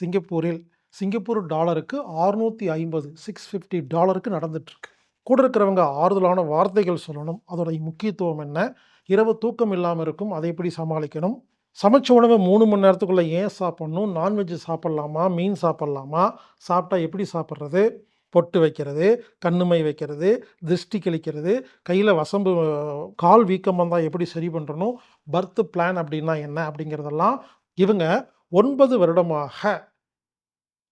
சிங்கப்பூரில் சிங்கப்பூர் டாலருக்கு ஆறுநூற்றி ஐம்பது சிக்ஸ் ஃபிஃப்டி டாலருக்கு நடந்துட்டுருக்கு. கூட இருக்கிறவங்க ஆறுதலான வார்த்தைகள் சொல்லணும். அதோடைய முக்கியத்துவம் என்ன? இரவு தூக்கம் இல்லாமல் இருக்கும். அதை எப்படி சமாளிக்கணும்? சமைச்ச உணவை மூணு மணி நேரத்துக்குள்ளே ஏன் சாப்பிட்ணும்? நான்வெஜ் சாப்பிட்லாமா? மீன் சாப்பிட்லாமா? சாப்பிட்டா எப்படி சாப்பிட்றது? பொட்டு வைக்கிறது கண்ணுமை வைக்கிறது திருஷ்டி கழிக்கிறது கையில் வசம்பு கால் வீக்கம் வந்தால் எப்படி சரி பண்ணுறணும் பர்த் பிளான் அப்படின்னா என்ன? அப்படிங்கிறதெல்லாம் இவங்க ஒன்பது வருடமாக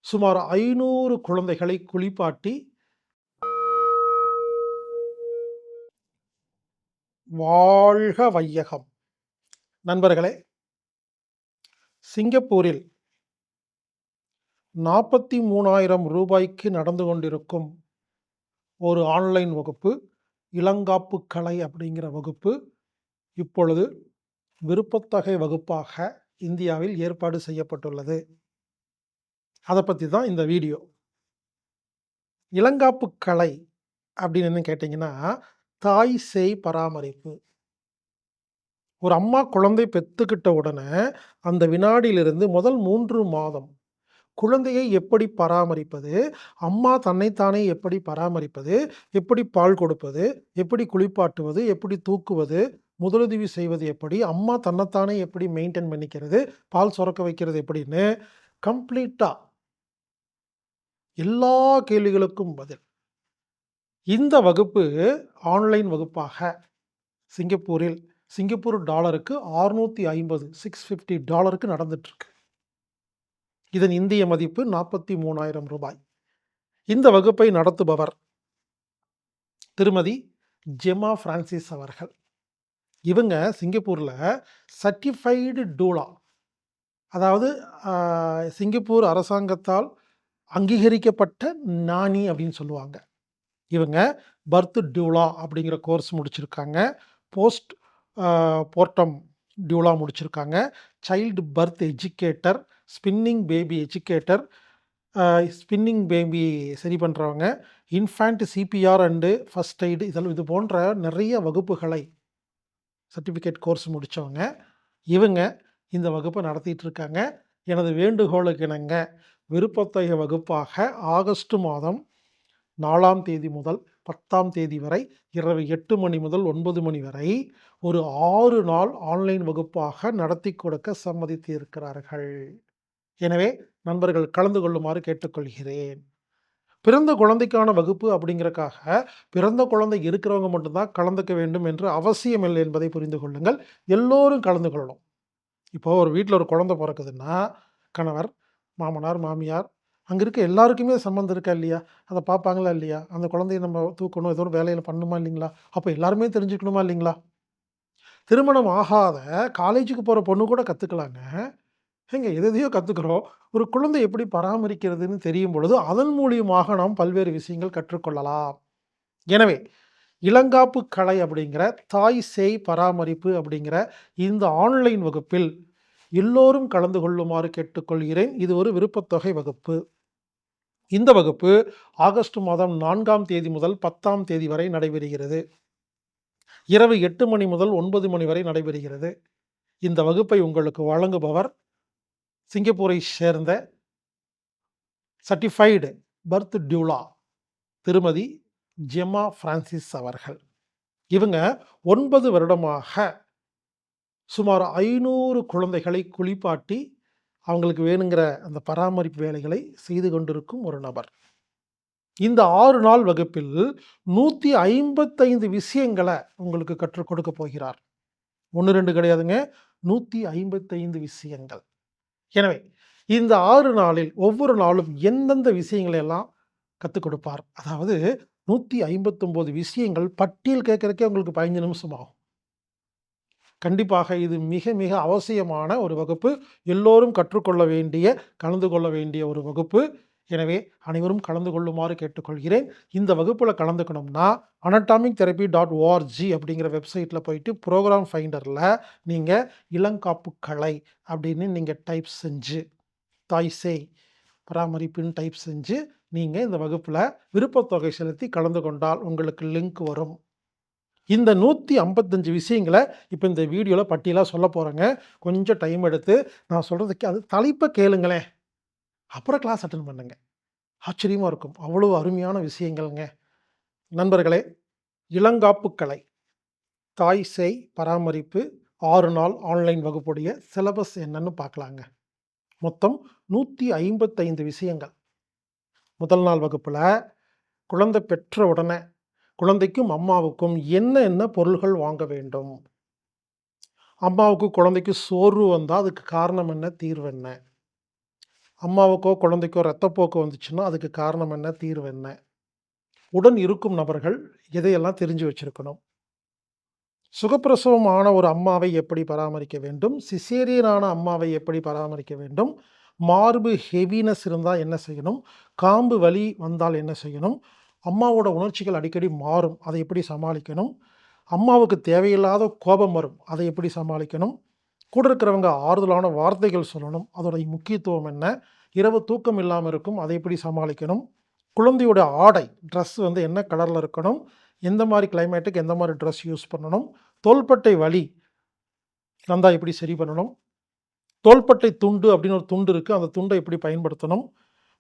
சுமார் ஐநூறு குழந்தைகளை குளிப்பாட்டி வாழ்க வையகம். நண்பர்களே சிங்கப்பூரில் நாற்பத்தி மூணாயிரம் ரூபாய்க்கு நடந்து கொண்டிருக்கும் ஒரு ஆன்லைன் வகுப்பு இளங்காப்பு கலை அப்படிங்கிற வகுப்பு இப்பொழுது விருப்பத்தகை வகுப்பாக இந்தியாவில் ஏற்பாடு செய்யப்பட்டுள்ளது. அதை பற்றி தான் இந்த வீடியோ. இளங்காப்பு கலை அப்படின்னு கேட்டிங்கன்னா தாய் சேய் பராமரிப்பு. ஒரு அம்மா குழந்தை பெற்றுக்கிட்ட உடனே அந்த வினாடியிலிருந்து முதல் மூன்று மாதம் குழந்தையை எப்படி பராமரிப்பது அம்மா தன்னைத்தானே எப்படி பராமரிப்பது எப்படி பால் கொடுப்பது எப்படி குளிப்பாட்டுவது எப்படி தூக்குவது முதலுதவி செய்வது எப்படி? அம்மா தன்னைத்தானே எப்படி மெயின்டைன் பண்ணிக்கிறது? பால் சுரக்க வைக்கிறது எப்படின்னு கம்ப்ளீட்டாக எல்லா கேள்விகளுக்கும் பதில். இந்த வகுப்பு ஆன்லைன் வகுப்பாக சிங்கப்பூரில் சிங்கப்பூர் டாலருக்கு ஆறுநூற்றி ஐம்பது சிக்ஸ் ஃபிஃப்டி டாலருக்கு நடந்துட்டுருக்கு. இதன் இந்திய மதிப்பு நாற்பத்தி மூணாயிரம் ரூபாய். இந்த வகுப்பை நடத்துபவர் திருமதி ஜெமா பிரான்சிஸ் அவர்கள். இவங்க சிங்கப்பூரில் சர்டிஃபைடு டூலா அதாவது சிங்கப்பூர் அரசாங்கத்தால் அங்கீகரிக்கப்பட்ட நாணி அப்படின்னு சொல்லுவாங்க. இவங்க பர்த் டியூலா அப்படிங்கிற கோர்ஸ் முடிச்சிருக்காங்க. போஸ்ட் போர்ட்டம் டியூலா முடிச்சிருக்காங்க. Child birth educator spinning baby educator spinning baby சரி பண்ணுறவங்க infant CPR and first aid இதெல்லாம் இது போன்ற நிறைய வகுப்புகளை சர்டிஃபிகேட் கோர்ஸ் முடித்தவங்க இவங்க இந்த வகுப்பை நடத்திட்டு இருக்காங்க எனது வேண்டுகோளுக்கு இணங்க விருப்பத்தொகை வகுப்பாக ஆகஸ்ட் மாதம் நாலாம் தேதி முதல் பத்தாம் தேதி வரை இரவு எட்டு மணி முதல் ஒன்பது மணி வரை ஒரு ஆறு நாள் ஆன்லைன் வகுப்பாக நடத்தி கொடுக்க சம்மதித்து இருக்கிறார்கள் எனவே நண்பர்கள் கலந்து கொள்ளுமாறு கேட்டுக்கொள்கிறேன். பிறந்த குழந்தைக்கான வகுப்பு அப்படிங்கிறக்காக பிறந்த குழந்தை இருக்கிறவங்க மட்டும்தான் கலந்துக்க வேண்டும் என்று அவசியம் இல்லை என்பதை புரிந்து கொள்ளுங்கள். எல்லோரும் கலந்து கொள்ளணும். இப்போ ஒரு வீட்டில் ஒரு குழந்தை பிறக்குதுன்னா கணவர் மாமனார் மாமியார் அங்கே இருக்க எல்லாருக்குமே சம்மந்தம் இருக்கா இல்லையா? அதை பார்ப்பாங்களா இல்லையா? அந்த குழந்தைய நம்ம தூக்கணும் ஏதோ ஒரு வேலையில் பண்ணணுமா இல்லைங்களா? அப்போ எல்லாருமே தெரிஞ்சுக்கணுமா இல்லைங்களா? திருமணம் ஆகாத காலேஜுக்கு போகிற பொண்ணு கூட கற்றுக்கலாங்க ஏங்க எதையோ கற்றுக்குறோம் ஒரு குழந்தை எப்படி பராமரிக்கிறதுன்னு தெரியும் பொழுது அதன் மூலியமாக நாம் பல்வேறு விஷயங்கள் கற்றுக்கொள்ளலாம். எனவே இளங்காப்பு கலை அப்படிங்கிற தாய் சேய் பராமரிப்பு அப்படிங்கிற இந்த ஆன்லைன் வகுப்பில் எல்லோரும் கலந்து கொள்ளுமாறு கேட்டுக்கொள்கிறேன். இது ஒரு விருப்பத்தொகை வகுப்பு. இந்த வகுப்பு ஆகஸ்ட் மாதம் நான்காம் தேதி முதல் பத்தாம் தேதி வரை நடைபெறுகிறது. இரவு எட்டு மணி முதல் ஒன்பது மணி வரை நடைபெறுகிறது. இந்த வகுப்பை உங்களுக்கு வழங்குபவர் சிங்கப்பூரை சேர்ந்த சர்டிஃபைடு பர்த் டியூலா திருமதி ஜெமா பிரான்சிஸ் அவர்கள். இவங்க ஒன்பது வருடமாக சுமார் ஐநூறு குழந்தைகளை குளிப்பாட்டி அவங்களுக்கு வேணுங்கிற அந்த பராமரிப்பு வேலைகளை செய்து கொண்டிருக்கும் ஒரு நபர். இந்த ஆறு நாள் வகுப்பில் நூற்றி ஐம்பத்தைந்து விஷயங்களை உங்களுக்கு கற்றுக் கொடுக்க போகிறார். ஒன்று ரெண்டு கிடையாதுங்க. நூற்றி ஐம்பத்தைந்து விஷயங்கள். எனவே இந்த ஆறு நாளில் ஒவ்வொரு நாளும் எந்தெந்த விஷயங்களை எல்லாம் கற்றுக் கொடுப்பார்? அதாவது நூற்றி ஐம்பத்தொம்போது விஷயங்கள் பட்டியல் கேட்குறக்கே உங்களுக்கு பதினஞ்சு நிமிஷம் ஆகும். கண்டிப்பாக இது மிக மிக அவசியமான ஒரு வகுப்பு. எல்லோரும் கற்றுக்கொள்ள வேண்டிய கலந்து கொள்ள வேண்டிய ஒரு வகுப்பு. எனவே அனைவரும் கலந்து கொள்ளுமாறு கேட்டுக்கொள்கிறேன். இந்த வகுப்பில் கலந்துக்கணும்னா அனட்டாமிக் தெரப்பி டாட் ஓஆர்ஜி அப்படிங்கிற வெப்சைட்டில் போயிட்டு ப்ரோக்ராம் ஃபைண்டரில் நீங்கள் இளங்காப்பு கலை அப்படின்னு நீங்கள் டைப் செஞ்சு தாய் சேய் பராமரிப்புன்னு டைப் செஞ்சு நீங்கள் இந்த வகுப்பில் விருப்பத்தொகை செலுத்தி கலந்து கொண்டால் உங்களுக்கு லிங்க் வரும். இந்த நூற்றி ஐம்பத்தஞ்சு விஷயங்களை இப்போ இந்த வீடியோவில் பட்டியலாக சொல்ல போகிறேங்க கொஞ்சம் டைம் எடுத்து நான் சொல்கிறதுக்கு அது தலைப்பை கேளுங்களேன். அப்புறம் கிளாஸ் அட்டன் பண்ணுங்க. ஆச்சரியமாக இருக்கும். அவ்வளோ அருமையான விஷயங்கள்ங்க. நண்பர்களே இளங்காப்பு கலை தாய் சேய் பராமரிப்பு ஆறு நாள் ஆன்லைன் வகுப்புடைய சிலபஸ் என்னன்னு பார்க்கலாங்க. மொத்தம் நூற்றி ஐம்பத்தைந்து விஷயங்கள். முதல் நாள் வகுப்பில் குழந்தை பெற்ற உடனே குழந்தைக்கும் அம்மாவுக்கும் என்ன என்ன பொருள்கள் வாங்க வேண்டும்? அம்மாவுக்கு குழந்தைக்கு சோர்வு வந்தால் அதுக்கு காரணம் என்ன தீர்வு என்ன? அம்மாவுக்கோ குழந்தைக்கோ ரத்தப்போக்கு வந்துச்சுன்னா அதுக்கு காரணம் என்ன? தீர்வு என்ன? உடன் இருக்கும் நபர்கள் இதையெல்லாம் தெரிஞ்சு வச்சிருக்கணும்? சுகப்பிரசவம் ஆன ஒரு அம்மாவை எப்படி பராமரிக்க வேண்டும்? சிசேரியனான அம்மாவை எப்படி பராமரிக்க வேண்டும்? மார்பு ஹெவினஸ் இருந்தால் என்ன செய்யணும்? காம்பு வலி வந்தால் என்ன செய்யணும்? அம்மாவோட உணர்ச்சிகள் அடிக்கடி மாறும். அதை எப்படி சமாளிக்கணும்? அம்மாவுக்கு தேவையில்லாத கோபம் வரும். அதை எப்படி சமாளிக்கணும்? கூட இருக்கிறவங்க ஆறுதலான வார்த்தைகள் சொல்லணும். அதோடைய முக்கியத்துவம் என்ன? இரவு தூக்கம் இல்லாமல் இருக்கும் அதை எப்படி சமாளிக்கணும்? குழந்தையோட ஆடை ட்ரெஸ் வந்து என்ன கலரில் இருக்கணும்? எந்த மாதிரி கிளைமேட்டுக்கு எந்த மாதிரி ட்ரெஸ் யூஸ் பண்ணணும்? தோள்பட்டை வலி வந்தால் எப்படி சரி பண்ணணும்? தோள்பட்டை துண்டு அப்படின்னு ஒரு துண்டு இருக்குது அந்த துண்டை எப்படி பயன்படுத்தணும்?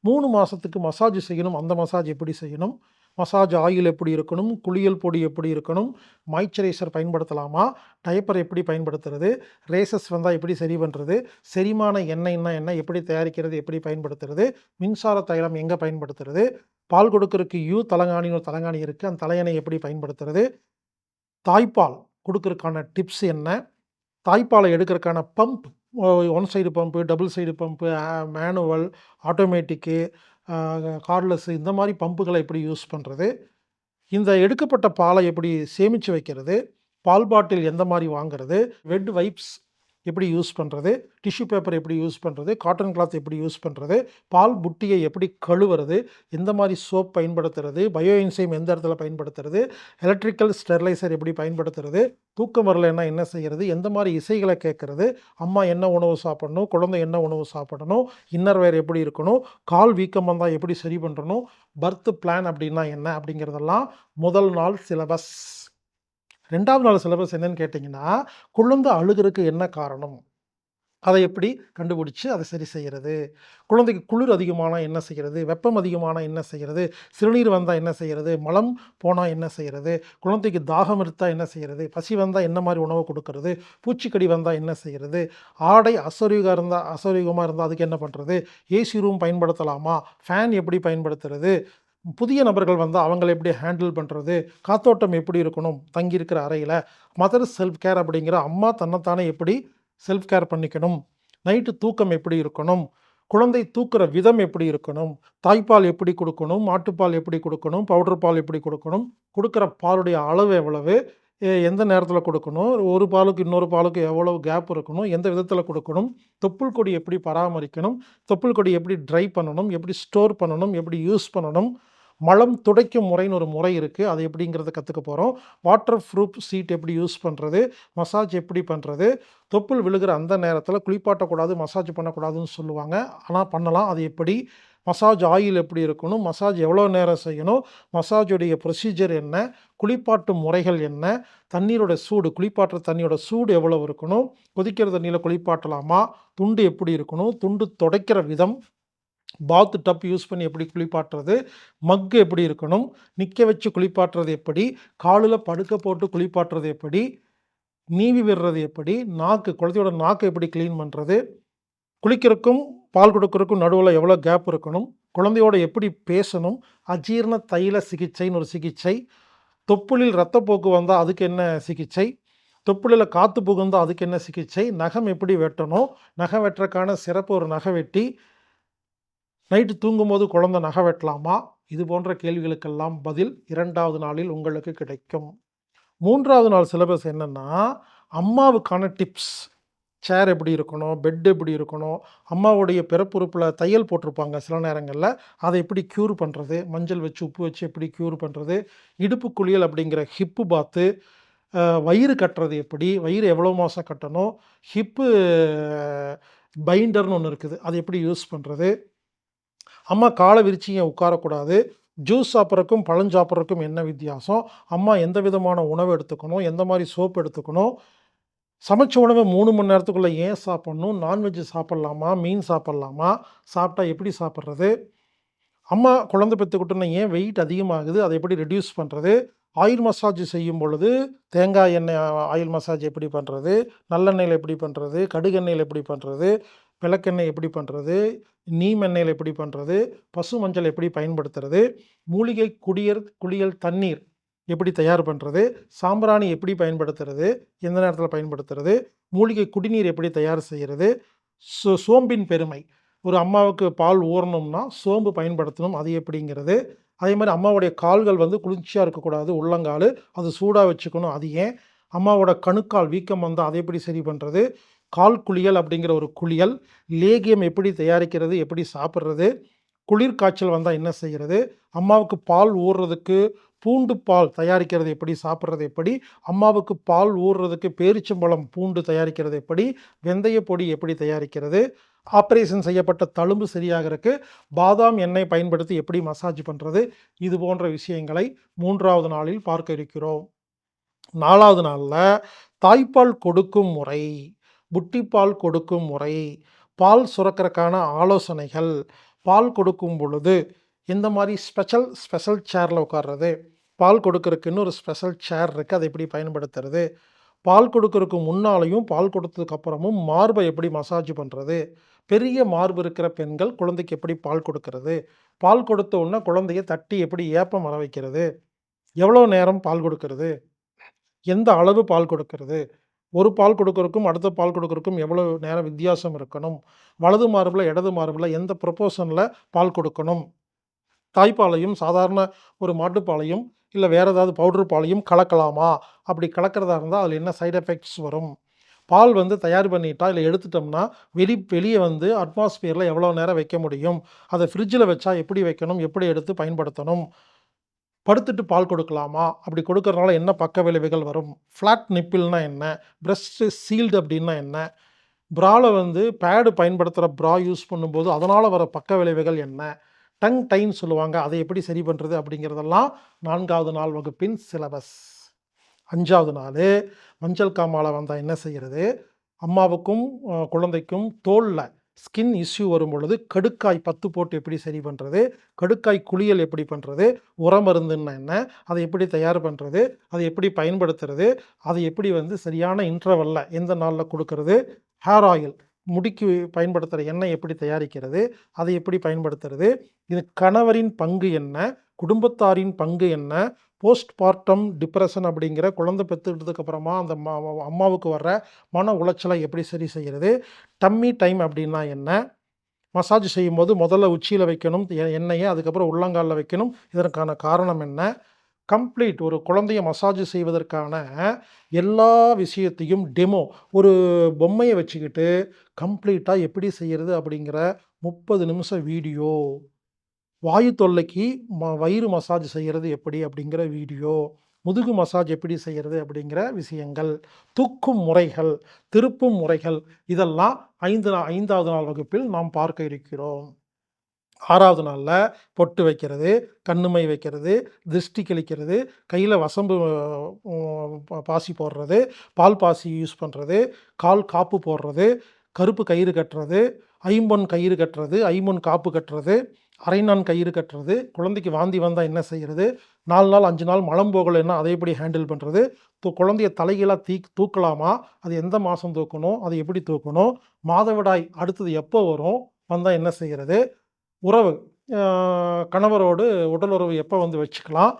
மூணு மாதத்துக்கு மசாஜ் செய்யணும். அந்த மசாஜ் எப்படி செய்யணும்? மசாஜ் ஆயில் எப்படி இருக்கணும் குளியல் பொடி எப்படி இருக்கணும் மாய்ச்சரைசர் பயன்படுத்தலாமா டயப்பர் எப்படி பயன்படுத்துறது ரேசஸ் வந்தால் எப்படி சரி பண்ணுறது செரிமான எண்ணெய்னா என்ன எப்படி தயாரிக்கிறது எப்படி பயன்படுத்துறது மின்சார தைலம் எங்கே பயன்படுத்துறது பால் கொடுக்கறதுக்கு யூ தலங்காணின்னு ஒரு தலங்காணி இருக்குது அந்த தலையணை எப்படி பயன்படுத்துறது தாய்ப்பால் கொடுக்கறதுக்கான டிப்ஸ் என்ன தாய்ப்பாலை எடுக்கிறதுக்கான pump one side pump double side pump manual automatic cordless இந்த மாதிரி பம்புகளை எப்படி யூஸ் பண்ணுறது இந்த எடுக்கப்பட்ட பாலை எப்படி சேமித்து வைக்கிறது? பால் பாட்டில் எந்த மாதிரி வாங்குறது? வெட் வைப்ஸ் எப்படி யூஸ் பண்ணுறது டிஷ்யூ பேப்பர் எப்படி யூஸ் பண்ணுறது காட்டன் கிளாத் எப்படி யூஸ் பண்ணுறது பால் புட்டியை எப்படி கழுவுறது எந்த மாதிரி சோப் பயன்படுத்துறது பயோ இன்சைம் எந்த இடத்துல பயன்படுத்துறது எலக்ட்ரிக்கல் ஸ்டெர்லைசர் எப்படி பயன்படுத்துறது தூக்கம் வரலைன்னா என்ன செய்கிறது எந்த மாதிரி இசைகளை கேட்குறது அம்மா என்ன உணவு சாப்பிடணும் குழந்தை என்ன உணவு சாப்பிடணும் இன்னர் வேர் எப்படி இருக்கணும் கால் வீக்கம் வந்தால் எப்படி சரி பண்ணணும் பர்த் பிளான் அப்படின்னா என்ன அப்படிங்கிறதெல்லாம் முதல் நாள் சிலபஸ். ரெண்டாவது நாள் சிலபஸ் என்னன்னு கேட்டிங்கன்னா குழந்தை அழுகிறதுக்கு என்ன காரணம்? அதை எப்படி கண்டுபிடிச்சி அதை சரி செய்கிறது குழந்தைக்கு குளிர் அதிகமானால் என்ன செய்கிறது வெப்பம் அதிகமானால் என்ன செய்கிறது சிறுநீர் வந்தால் என்ன செய்கிறது மலம் போனால் என்ன செய்கிறது குழந்தைக்கு தாகம் எடுத்தால் என்ன செய்கிறது பசி வந்தால் என்ன மாதிரி உணவு கொடுக்கறது? பூச்சிக்கடி வந்தால் என்ன செய்கிறது ஆடை அசௌரியம் இருந்தால் அசௌரியமாக இருந்தால் அதுக்கு என்ன பண்ணுறது ஏசி ரூம் பயன்படுத்தலாமா? ஃபேன் எப்படி பயன்படுத்துறது? புதிய நபர்கள் வந்தால் அவங்களை எப்படி ஹேண்டில் பண்ணுறது காத்தோட்டம் எப்படி இருக்கணும் தங்கியிருக்கிற அறையில் மதர் செல்ஃப் கேர் அப்படிங்கிற அம்மா தன்னைத்தானே எப்படி செல்ஃப் கேர் பண்ணிக்கணும் நைட்டு தூக்கம் எப்படி இருக்கணும் குழந்தை தூக்குற விதம் எப்படி இருக்கணும் தாய்ப்பால் எப்படி கொடுக்கணும் மாட்டுப்பால் எப்படி கொடுக்கணும் பவுடர் பால் எப்படி கொடுக்கணும் கொடுக்குற பாலுடைய அளவு எவ்வளவு எந்த நேரத்தில் கொடுக்கணும் ஒரு பாலுக்கு இன்னொரு பாலுக்கு எவ்வளவு கேப் இருக்கணும் எந்த விதத்தில் கொடுக்கணும் தொப்புள் கொடி எப்படி பராமரிக்கணும் தொப்புள் கொடி எப்படி ட்ரை பண்ணணும் எப்படி ஸ்டோர் பண்ணணும் எப்படி யூஸ் பண்ணணும் மலம் துடைக்கும் முறைன்னு ஒரு முறை இருக்குது அது எப்படிங்கிறத கற்றுக்க போகிறோம் வாட்டர் ப்ரூஃப் சீட் எப்படி யூஸ் பண்ணுறது மசாஜ் எப்படி பண்ணுறது தொப்புள் விழுகிற அந்த நேரத்தில் குளிப்பாட்டக்கூடாது மசாஜ் பண்ணக்கூடாதுன்னு சொல்லுவாங்க. ஆனால் பண்ணலாம். அது எப்படி? மசாஜ் ஆயில் எப்படி இருக்கணும்? மசாஜ் எவ்வளோ நேரம் செய்யணும்? மசாஜுடைய ப்ரொசீஜர் என்ன? குளிப்பாட்டு முறைகள் என்ன? தண்ணீரோட சூடு குளிப்பாட்டுற தண்ணியோட சூடு எவ்வளோ இருக்கணும்? கொதிக்கிற தண்ணியில் குளிப்பாட்டலாமா? துண்டு எப்படி இருக்கணும்? துண்டு துடைக்கிற விதம் பாத் டப் யூஸ் பண்ணி எப்படி குளிப்பாட்டுறது மக்கு எப்படி இருக்கணும் நிற்க வச்சு குளிப்பாட்டுறது எப்படி காலில் படுக்க போட்டு குளிப்பாட்டுறது எப்படி நீவி விடுறது எப்படி நாக்கு குழந்தையோட நாக்கு எப்படி க்ளீன் பண்ணுறது குளிக்கிறக்கும் பால் கொடுக்கறதுக்கும் நடுவில் எவ்வளோ கேப் இருக்கணும் குழந்தையோட எப்படி பேசணும் அஜீர்ண தைல சிகிச்சைன்னு ஒரு சிகிச்சை தொப்புளில் ரத்தப்போக்கு வந்தால் அதுக்கு என்ன சிகிச்சை தொப்புளில் காற்று புகுந்தால் அதுக்கு என்ன சிகிச்சை நகம் எப்படி வெட்டணும் நகை வெட்டுறக்கான சிறப்பு ஒரு நகை வெட்டி நைட்டு தூங்கும்போது குழந்தை நகை வெட்டலாமா? இது போன்ற கேள்விகளுக்கெல்லாம் பதில் இரண்டாவது நாளில் உங்களுக்கு கிடைக்கும். மூன்றாவது நாள் சிலபஸ் என்னென்னா அம்மாவுக்கான டிப்ஸ் சேர் எப்படி இருக்கணும்? பெட் எப்படி இருக்கணும்? அம்மாவுடைய பிறப்புறுப்பில் தையல் போட்டிருப்பாங்க சில நேரங்களில். அதை எப்படி க்யூர் பண்ணுறது மஞ்சள் வச்சு உப்பு வச்சு எப்படி க்யூர் பண்ணுறது இடுப்பு குளியல் அப்படிங்கிற ஹிப்பு பாத்து வயிறு கட்டுறது எப்படி? வயிறு எவ்வளோ மாதம் கட்டணும்? ஹிப்பு பைண்டர்னு ஒன்று இருக்குது. அது எப்படி யூஸ் பண்ணுறது அம்மா காலை விரிச்சிங்க உட்காரக்கூடாது? ஜூஸ் சாப்பிட்றக்கும் பழம் சாப்பிட்றக்கும் என்ன வித்தியாசம்? அம்மா எந்த விதமான உணவு எடுத்துக்கணும்? எந்த மாதிரி சோப் எடுத்துக்கணும்? சமைச்ச உணவை மூணு மணி நேரத்துக்குள்ளே ஏன் சாப்பிட்ணும்? நான்வெஜ் சாப்பிட்லாமா? மீன் சாப்பிட்லாமா? சாப்பிட்டா எப்படி சாப்பிட்றது? அம்மா குழந்தை பெத்துக்கிட்டோன்னே ஏன் வெயிட் அதிகமாகுது? அதை எப்படி ரெடியூஸ் பண்ணுறது ஆயில் மசாஜ் செய்யும் பொழுது தேங்காய் எண்ணெய் ஆயில் மசாஜ் எப்படி பண்ணுறது நல்லெண்ணெயில் எப்படி பண்ணுறது கடுகெண்ணெயில் எப்படி பண்ணுறது விளக்கெண்ணெய் எப்படி பண்ணுறது நீம் எண்ணெயில எப்படி பண்ணுறது பசு மஞ்சள் எப்படி பயன்படுத்துறது? மூலிகை குடியர் குளியல் தண்ணீர் எப்படி தயார் பண்ணுறது சாம்பிராணி எப்படி பயன்படுத்துறது? எந்த நேரத்தில் பயன்படுத்துறது? மூலிகை குடிநீர் எப்படி தயார் செய்கிறது சோ சோம்பின் பெருமை. ஒரு அம்மாவுக்கு பால் ஊறணும்னா, சோம்பு பயன்படுத்தணும். அது எப்படிங்கிறது. அதே மாதிரி அம்மாவுடைய கால்கள் வந்து குளிர்ச்சியாக இருக்கக்கூடாது. உள்ளங்கால் அது சூடாக வச்சுக்கணும். அது ஏன்? அம்மாவோட கணுக்கால் வீக்கம் வந்தால் அதை எப்படி சரி பண்ணுறது கால் குளியல் அப்படிங்கிற ஒரு குளியல். லேகியம் எப்படி தயாரிக்கிறது? எப்படி சாப்பிட்றது குளிர் காய்ச்சல் வந்தால் என்ன செய்கிறது அம்மாவுக்கு பால் ஊறுறதுக்கு பூண்டு பால் தயாரிக்கிறது எப்படி? சாப்பிட்றது எப்படி? அம்மாவுக்கு பால் ஊறுறதுக்கு பேரிச்சம்பழம் பூண்டு தயாரிக்கிறது எப்படி? வெந்தய பொடி எப்படி தயாரிக்கிறது? ஆப்ரேஷன் செய்யப்பட்ட தழும்பு சரியாகிறதுக்கு பாதாம் எண்ணெய் பயன்படுத்தி எப்படி மசாஜ் பண்ணுறது இது போன்ற விஷயங்களை மூன்றாவது நாளில் பார்க்க இருக்கிறோம். நாலாவது நாளில் தாய்ப்பால் கொடுக்கும் முறை, புட்டிப்பால் கொடுக்கும் முறை, பால் சுரக்கிறக்கான ஆலோசனைகள், பால் கொடுக்கும் பொழுது இந்த மாதிரி ஸ்பெஷல் ஸ்பெஷல் சேரில் உட்கார்றது? பால் கொடுக்கறக்குன்னு ஒரு ஸ்பெஷல் சேர் இருக்குது அதை எப்படி பயன்படுத்துறது? பால் கொடுக்கறதுக்கு முன்னாலையும் பால் கொடுத்ததுக்கு அப்புறமும் எப்படி மசாஜ் பண்ணுறது பெரிய மார்பு இருக்கிற பெண்கள் குழந்தைக்கு எப்படி பால் கொடுக்கறது? பால் கொடுத்த உடனே குழந்தைய தட்டி எப்படி ஏப்பம் வர வைக்கிறது? எவ்வளோ நேரம் பால் கொடுக்கறது? எந்த அளவு பால் கொடுக்கறது? ஒரு பால் கொடுக்கறக்கும், அடுத்த பால் கொடுக்கறக்கும் எவ்வளோ நேரம் வித்தியாசம் இருக்கணும்? வலது மார்பில் இடது மார்பில் எந்த ப்ரொப்போஷனில் பால் கொடுக்கணும்? தாய்ப்பாலையும், சாதாரண ஒரு மாட்டுப்பாலையும், இல்லை வேறு ஏதாவது பவுடர் பாலையும் கலக்கலாமா? அப்படி கலக்கிறதா இருந்தால் அதில் என்ன சைட் எஃபெக்ட்ஸ் வரும்? பால் வந்து தயார் பண்ணிட்டா, இல்லை எடுத்துட்டோம்னா, வெளி வெளியே வந்து அட்மாஸ்பியரில் எவ்வளோ நேரம் வைக்க முடியும்? அதை ஃப்ரிட்ஜில் வச்சா எப்படி வைக்கணும்? எப்படி எடுத்து பயன்படுத்தணும்? படுத்துட்டு பால் கொடுக்கலாமா? அப்படி கொடுக்கறனால என்ன பக்க விளைவுகள் வரும்? ஃப்ளாட் நிப்பில்னா என்ன? பிரெஸ்ட் சீல்டு அப்படின்னா என்ன? ப்ராவில் வந்து பேடு பயன்படுத்துகிற ப்ரா யூஸ் பண்ணும்போது அதனால் வர பக்க விளைவுகள் என்ன? டங் டைன் சொல்லுவாங்க. அதை எப்படி சரி பண்ணுறது அப்படிங்கிறதெல்லாம் நான்காவது நாள் வகுப்பின் சிலபஸ். அஞ்சாவது நாள் மஞ்சள் காமாலை வந்தால் என்ன செய்கிறது அம்மாவுக்கும், குழந்தைக்கும் தோல்ல ஸ்கின் இஷ்யூ வரும்பொழுது கடுக்காய் பத்து போட்டு எப்படி சரி பண்ணுறது கடுக்காய் குளியல் எப்படி பண்றது? உரமருந்துன்னா என்ன? அதை எப்படி தயார் பண்ணுறது அதை எப்படி பயன்படுத்துறது? அதை எப்படி வந்து சரியான இன்டர்வல்ல எந்த நாளில் கொடுக்கறது ஹேர் ஆயில் முடிக்கு பயன்படுத்துகிற எண்ணெய் எப்படி தயாரிக்கிறது? அதை எப்படி பயன்படுத்துறது? இது கணவரின் பங்கு என்ன? குடும்பத்தாரின் பங்கு என்ன? போஸ்ட் பார்டம் டிப்ரெஷன் அப்படிங்கிற குழந்தை பெற்றுக்கிட்டதுக்கப்புறமா அந்த அம்மாவுக்கு வர்ற மன உளைச்சலை எப்படி சரி செய்யறது? டம்மி டைம் அப்படின்னா என்ன? மசாஜ் செய்யும்போது முதல்ல உச்சியில் வைக்கணும் எ அதுக்கப்புறம் உள்ளங்காலில் வைக்கணும். இதற்கான காரணம் என்ன? கம்ப்ளீட் ஒரு குழந்தைய மசாஜ் செய்வதற்கான எல்லா விஷயத்தையும் டெமோ ஒரு பொம்மையை வச்சுக்கிட்டு கம்ப்ளீட்டாக எப்படி செய்கிறது அப்படிங்கிற 30 நிமிஷம் வீடியோ. வாயு தொல்லைக்கு ம வயிறு மசாஜ் செய்கிறது எப்படி? அப்படிங்கிற வீடியோ. முதுகு மசாஜ் எப்படி செய்கிறது அப்படிங்கிற விஷயங்கள். தூக்கும் முறைகள், திருப்பும் முறைகள் இதெல்லாம் 5 5வது நாள் வகுப்பில் நாம் பார்க்க இருக்கிறோம். ஆறாவது நாளில் பொட்டு வைக்கிறது, கண்ணுமை வைக்கிறது, திருஷ்டி கழிக்கிறது, கையில் வசம்பு பாசி போடுறது, பால் பாசி யூஸ் பண்ணுறது கால் காப்பு போடுறது, கருப்பு கயிறு கட்டுறது, ஐம்பொன் கயிறு கட்டுறது, ஐம்பொன் காப்பு கட்டுறது, அரை நாண் கயிறு கட்டுறது, குழந்தைக்கு வாந்தி வந்தால் என்ன செய்கிறது நாலு நாள், அஞ்சு நாள் மலம் போகலைன்னா அதை எப்படி ஹேண்டில் பண்ணுறது தூ குழந்தைய தலைகீழாக தீ தூக்கலாமா? அது எந்த மாதம் தூக்கணும்? அது எப்படி தூக்கணும்? மாதவிடாய் அடுத்தது எப்போ வரும்? வந்தால் என்ன செய்கிறது உறவு கணவரோடு உடல் உறவு எப்போ வந்து வச்சுக்கலாம்?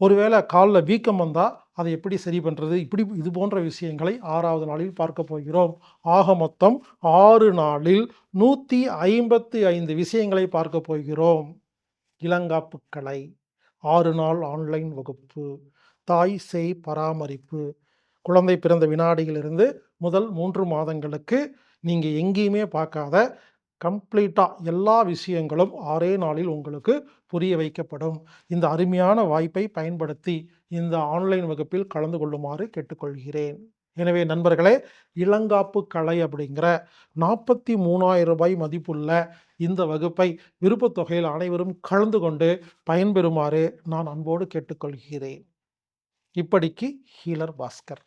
ஒருவேளை காலில் வீக்கம் வந்தால் அதை எப்படி சரி பண்ணுறது இப்படி இது போன்ற விஷயங்களை ஆறாவது நாளில் பார்க்க போகிறோம். ஆக மொத்தம் ஆறு நாளில் 155 விஷயங்களை பார்க்க போகிறோம். இளங்காப்பு கலை ஆறு நாள் ஆன்லைன் வகுப்பு. தாய் செய் பராமரிப்பு. குழந்தை பிறந்த வினாடியிலிருந்து முதல் மூன்று மாதங்களுக்கு நீங்கள் எங்கேயுமே பார்க்காத கம்ப்ளீட்டாக எல்லா விஷயங்களும் 6 நாளில் உங்களுக்கு புரிய வைக்கப்படும். இந்த அருமையான வாய்ப்பை பயன்படுத்தி இந்த ஆன்லைன் வகுப்பில் கலந்து கொள்ளுமாறு கேட்டுக்கொள்கிறேன். எனவே நண்பர்களே, இளங்காப்பு கலை அப்படிங்கிற நாற்பத்தி மூணாயிரம் ரூபாய் மதிப்புள்ள இந்த வகுப்பை விருப்பத்தொகையில் அனைவரும் கலந்து கொண்டு பயன்பெறுமாறு நான் அன்போடு கேட்டுக்கொள்கிறேன். இப்படிக்கு ஹீலர் பாஸ்கர்.